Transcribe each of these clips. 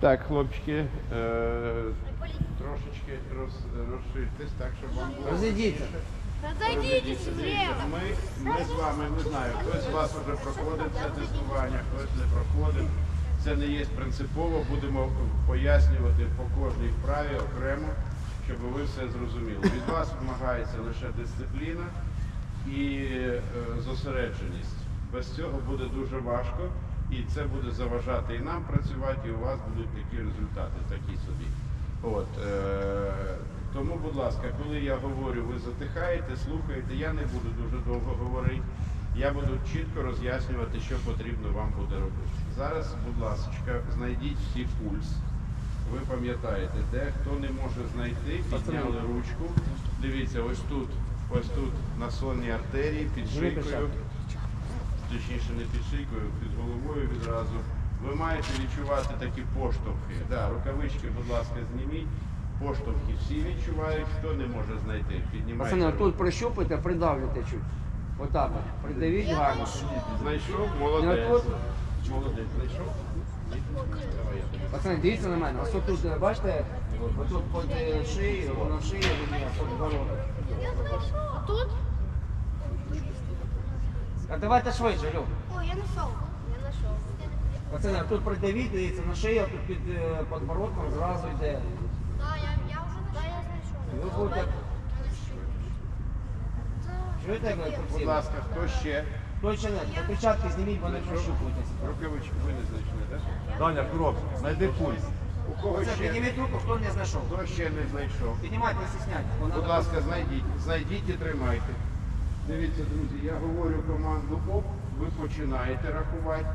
Так, хлопчики, е, трошечки роз, розширтесь так, щоб вам було. Розійдіться. Разойдитесь, Дивіться, Ми, ми з вами, не знаю, хтось з вас вже проходив це тестування, хтось не проходив. Це не є принципово, будемо пояснювати по кожній вправі окремо, щоб ви все зрозуміли. Від вас вимагається лише дисципліна і е, зосередженість. Без цього буде дуже важко, і це буде заважати і нам працювати, і у вас будуть такі результати, такі собі. От, е, тому, будь ласка, коли я говорю, ви затихаєте, слухаєте, я не буду дуже довго говорити. Я буду чітко роз'яснювати, що потрібно вам буде робити. Зараз, будь ласка, знайдіть всі пульс. Ви пам'ятаєте, де хто не може знайти, підняли ручку. Дивіться, ось тут, ось тут на сонній артерії, під шийкою. Точніше не під шийкою, під головою відразу. Ви маєте відчувати такі поштовхи. Да, рукавички, будь ласка, зніміть. Поштовхи всі відчувають, хто не може знайти. Піднімайте. Пацани, руку. тут прищупайте, придавлюйте чуть. Отак. от. Придавіть гарно. Знайшов, Ну, молодець. тут- Молодець, знайшов. Пацани, дивіться на мене. Ось тут, е, бачите, отут під е, шиєю, воно шиє, воно під воротом. Тут? А давайте швидше, Льов. О, я нашел. Я нашел. Пацани, тут придавіть, дивіться, на шию, тут під е, подбородком зразу йде. Да, я, я уже нашел. Да, я нашел. Ви будете... Чуєте, як ви Будь ласка, хто ще? Точно не, перчатки зніміть, вони прощупуйтесь. Рукавички ви не знайшли, так? Даня, крок, знайди пульс. У кого Це ще? підніміть руку, хто не знайшов. Хто ще не знайшов? Піднімайте, не стісняйтесь. бо Будь надо- ласка, знайдіть. Знайдіть і тримайте. Дивіться, друзі, я говорю команду оп, ви починаєте рахувати.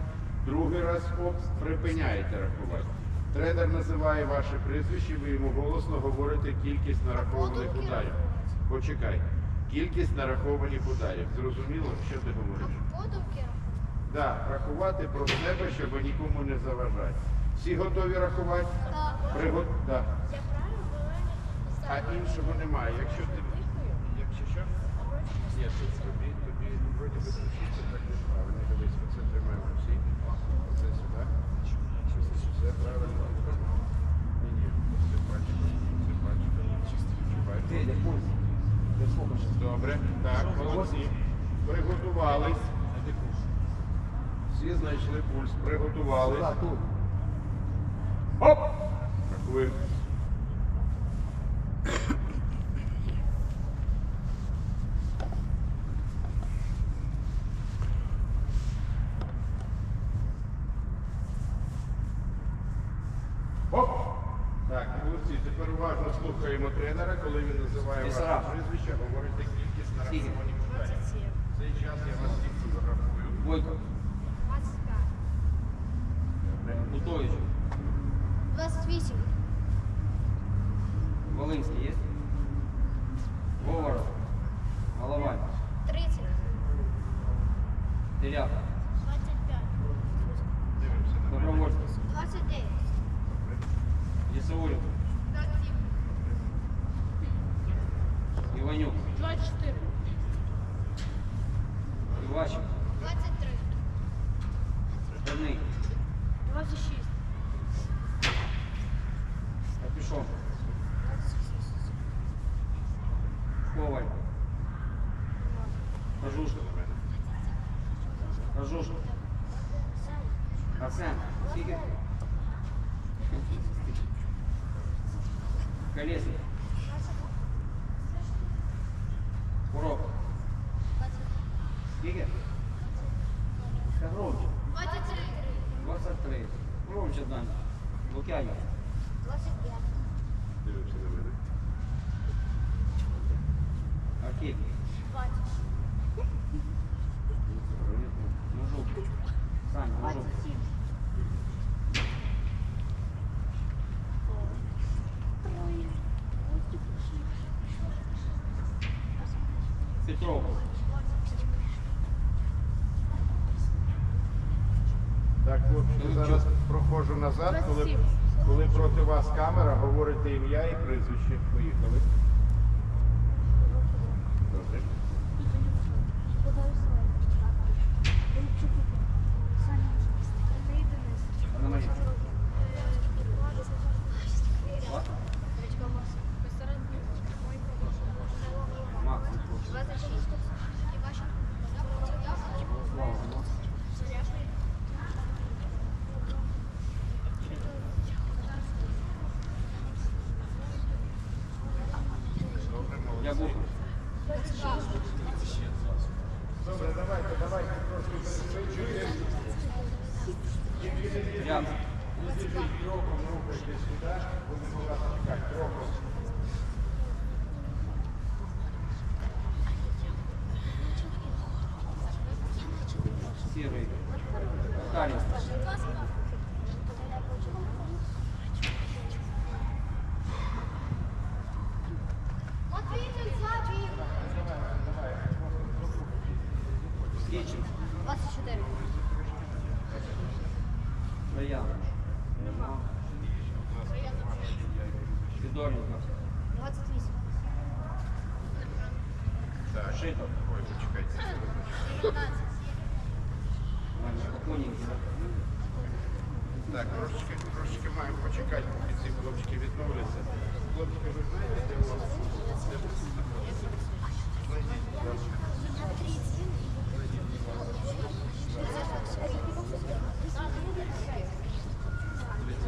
Другий раз оп, припиняєте рахувати. Тренер називає ваше прізвище, ви йому голосно говорите кількість нарахованих ударів. Почекай. Кількість нарахованих ударів. Зрозуміло, що ти говориш? Подумки. Да, рахувати про себе, щоб нікому не заважати. Всі готові рахувати? Да. Приго... Да. Я правильно говорю? А іншого немає. Якщо? Ні, тут тобі, тобі вроді би звучиться так неправильно. Дивись, оце тримаємо всі. Оце сюди. Все правильно. Ні, ні, все слухаєш. Добре. Так, молодці. Приготувались. Всі знайшли пульс, приготувались. Оп! Рахуємо. Оп! Так, молодці, тепер уважно слухаємо тренера, коли він називає ваше прізвище, говорите кількість на. 27. В цей час я вас всіх фотографую. Бойко. 25. Гутович. 28. Івачик. 23. Корний. 26. Капюшон. Коваль. Кожушка. Кожушка. Арсен. Скільки? Колесник. Так, хлопці, зараз проходжу назад, коли, коли проти вас камера, говорите ім'я і прізвище. Поїхали. Прямо. Если ты руком рукой сюда, будем как руком. Так, трошечки, трошечки маємо почекати, поки ці хлопчики відновляться. Хлопчики, ви знаєте, де у вас?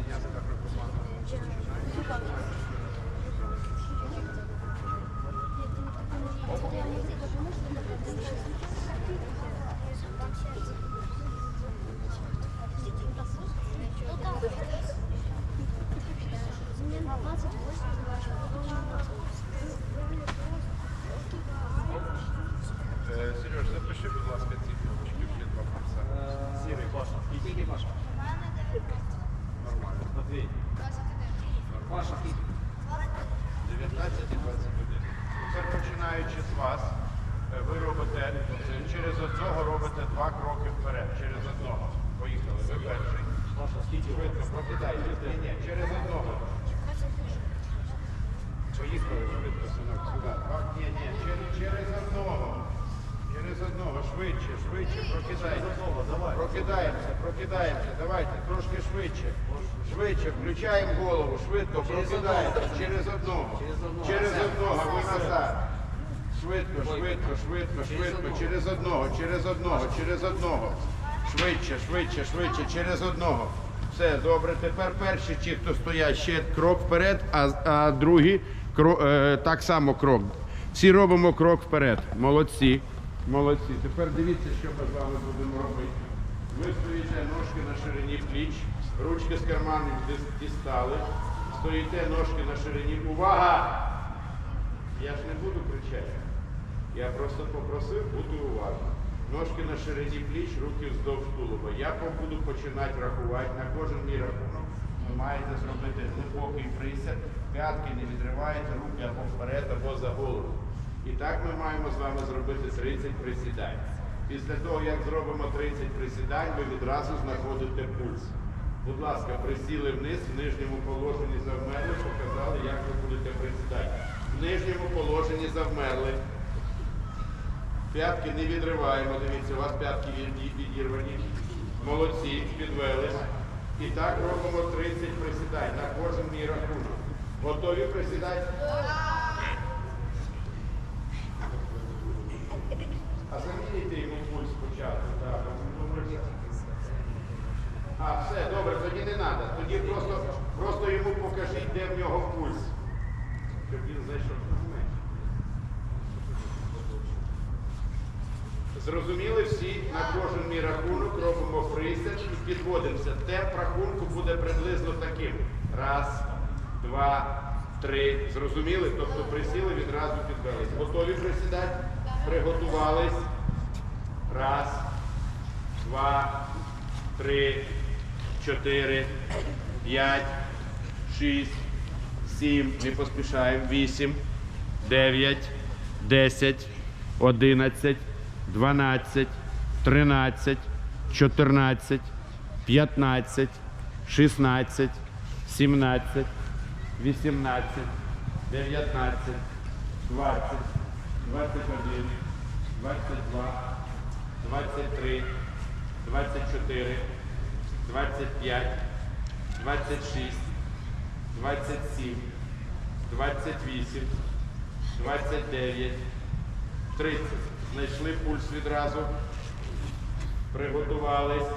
Я скажу команду. Е, Сереж, запиши, будь ласка, ці хлопчиків, ще два курса. Сірий Паша. І тільки Паша. Нормально. Матвій. Паша. 19 і 21. Тепер починаючи з вас, е, ви робите е, через одного робите два кроки вперед. Через одного. Поїхали. Ви перший. Паша, скільки? Швидко, прокидайте. Ні, ні, через одного. Поїхали швидко, синок, сюди. Ні, ні, через, через одного. Через одного. Швидше, швидше, прокидайте. Прокидаємося, прокидаємося. Давайте, трошки швидше. Швидше, включаємо голову, швидко, прокидаємося. Через одного. Через одного, ви назад. Швидко, швидко, швидко, швидко. Через одного, через одного, через одного. Швидше, швидше, швидше, через одного. Все, добре. Тепер перші ті, хто стоять, ще крок вперед, а, а другі е, так само крок. Всі робимо крок вперед. Молодці. Молодці. Тепер дивіться, що ми з вами будемо робити. Ви стоїте ножки на ширині пліч, ручки з карманів дістали. Стоїте ножки на ширині. Увага! Я ж не буду кричати. Я просто попросив бути уважним. Ножки на ширині пліч, руки вздовж тулуба. Я буду починати рахувати. На кожен мій рахунок ви маєте зробити глибокий присяд, п'ятки не відриваєте, руки або вперед, або за голову. І так ми маємо з вами зробити 30 присідань. Після того, як зробимо 30 присідань, ви відразу знаходите пульс. Будь ласка, присіли вниз, в нижньому положенні завмерли, показали, як ви будете присідати. В нижньому положенні завмерли. П'ятки не відриваємо. Дивіться, у вас п'ятки відірвані. Молодці, підвелись. І так робимо 30 присідань на кожен мій рахунок. Готові присідати? А замінюйте йому пульс спочатку. Так. А, все, добре, тоді не треба. Тоді просто, просто йому покажіть, де в нього пульс. Щоб він знайшов. Зрозуміли всі, на кожен мій рахунок робимо присяд і підводимося. Темп рахунку буде приблизно таким. Раз, два, три. Зрозуміли? Тобто присіли, відразу підвелись. Готові присідати? Приготувались. Раз, два, три, чотири, п'ять, шість, сім. Не поспішаємо. Вісім, дев'ять, десять, одинадцять. 12, 13, 14, 15, 16, 17, 18, 19, 20, 21, 22, 23, 24, 25, 26, 27, 28, 29, 30. Знайшли пульс відразу. Приготувались.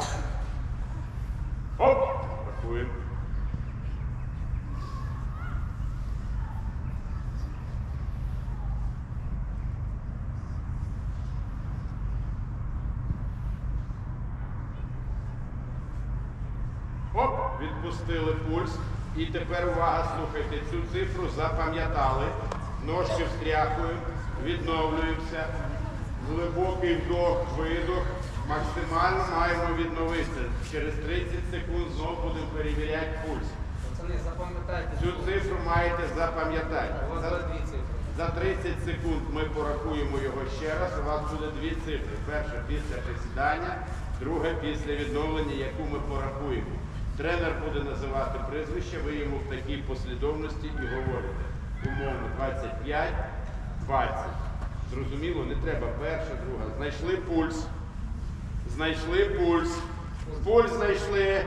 Оп! Відпустили пульс. І тепер увага, слухайте, цю цифру запам'ятали. Ножки встряхуємо, відновлюємося. Глибокий вдох, видох. Максимально маємо відновитися. Через 30 секунд знову будемо перевіряти пульс. Цю цифру маєте запам'ятати. За-. За 30 секунд ми порахуємо його ще раз. У вас буде дві цифри. Перша після присідання, друга після відновлення, яку ми порахуємо. Тренер буде називати прізвище, ви йому в такій послідовності і говорите. Умовно 25, 20. Зрозуміло, не треба перша, друга. Знайшли пульс. Знайшли пульс. Пульс знайшли.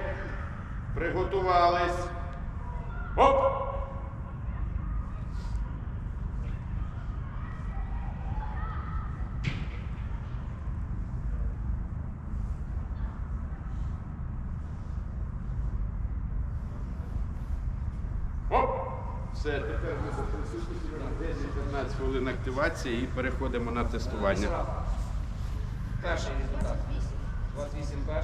Приготувались. Оп! Оп! Все, тепер ми за 10-15 хвилин активації і переходимо на тестування. Перший результат. 28 перший.